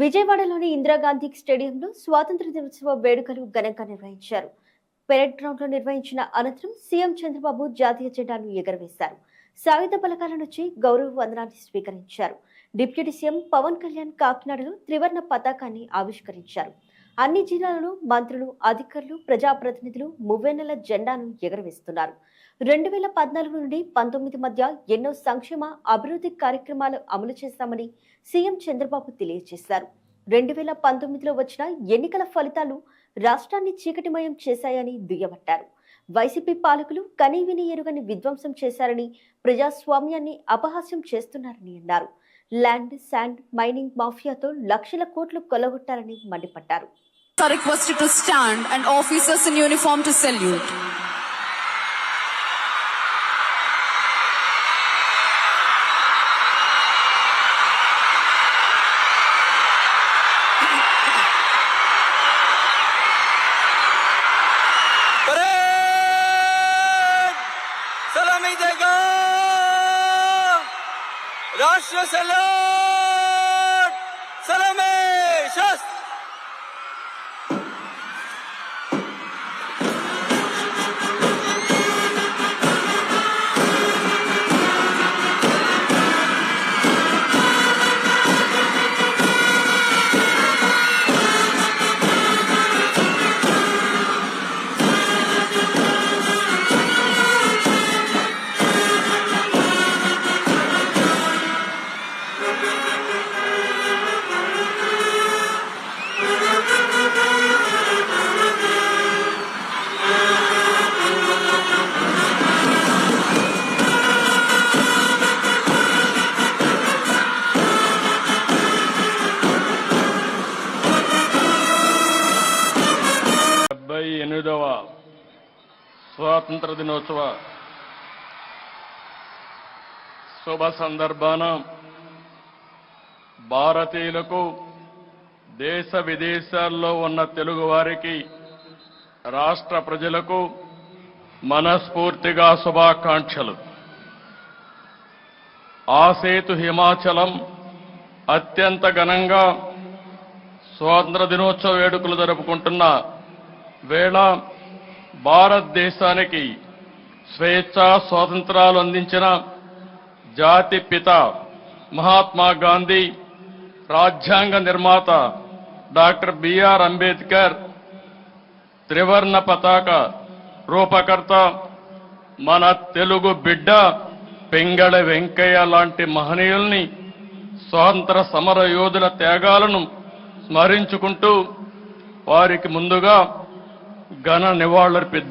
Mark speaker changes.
Speaker 1: విజయవాడలోని ఇందిరాగాంధీ స్టేడియంలో స్వాతంత్ర దినోత్సవ వేడుకలు ఘనంగా నిర్వహించారు. పెరేడ్ గ్రౌండ్లో నిర్వహించిన అనంతరం సీఎం చంద్రబాబు జాతీయ జెండాను ఎగరవేశారు. సాయుధ బలగాల నుంచి గౌరవ వందనాన్ని స్వీకరించారు. డిప్యూటీ సీఎం పవన్ కళ్యాణ్ కాకినాడలో త్రివర్ణ పతాకాన్ని ఆవిష్కరించారు. అన్ని జిల్లాలలో మంత్రులు అధికారులు ప్రజాప్రతినిధులు మువ్వెన్నెల జెండాను ఎగరవేస్తున్నారు. రెండు వేల పద్నాలుగు నుండి పంతొమ్మిది మధ్య ఎన్నో సంక్షేమ అభివృద్ధి కార్యక్రమాలు అమలు చేశామని సీఎం చంద్రబాబు తెలియజేశారు. రెండు వేల పంతొమ్మిదిలో వచ్చిన ఎన్నికల ఫలితాలు రాష్ట్రాన్ని చీకటిమయం చేశాయని దుయ్యబట్టారు. వైసీపీ పాలకులు కనీవిని ఎరుగని విధ్వంసం చేశారని ప్రజాస్వామ్యాన్ని అపహాస్యం చేస్తున్నారని అన్నారు. ల్యాండ్ శాండ్ మైనింగ్ మాఫియాతో లక్షల కోట్లు కొలగొట్టారని మండిపడ్డారు
Speaker 2: Hooray! राष्ट्र सलाम सलामी
Speaker 3: డెబ్బై ఎనిమిదవ స్వాతంత్ర దినోత్సవ శుభ సందర్భాన భారతీయులకు దేశ విదేశాల్లో ఉన్న తెలుగు వారికి రాష్ట్ర ప్రజలకు మనస్ఫూర్తిగా శుభాకాంక్షలు. ఆసేతు హిమాచలం అత్యంత ఘనంగా స్వాతంత్ర దినోత్సవ వేడుకలు జరుపుకుంటున్న వేళ భారతదేశానికి స్వేచ్ఛ స్వాతంత్రాలు అందించిన జాతి పిత మహాత్మా గాంధీ రాజ్యాంగ నిర్మాత డాక్టర్ బిఆర్ అంబేద్కర్ త్రివర్ణ పతాక రూపకర్త మన తెలుగు బిడ్డ పెంగళ వెంకయ్య లాంటి మహనీయుల్ని స్వాతంత్ర సమర యోధుల త్యాగాలను స్మరించుకుంటూ వారికి ముందుగా ఘన నివాళులర్పిద్దాం.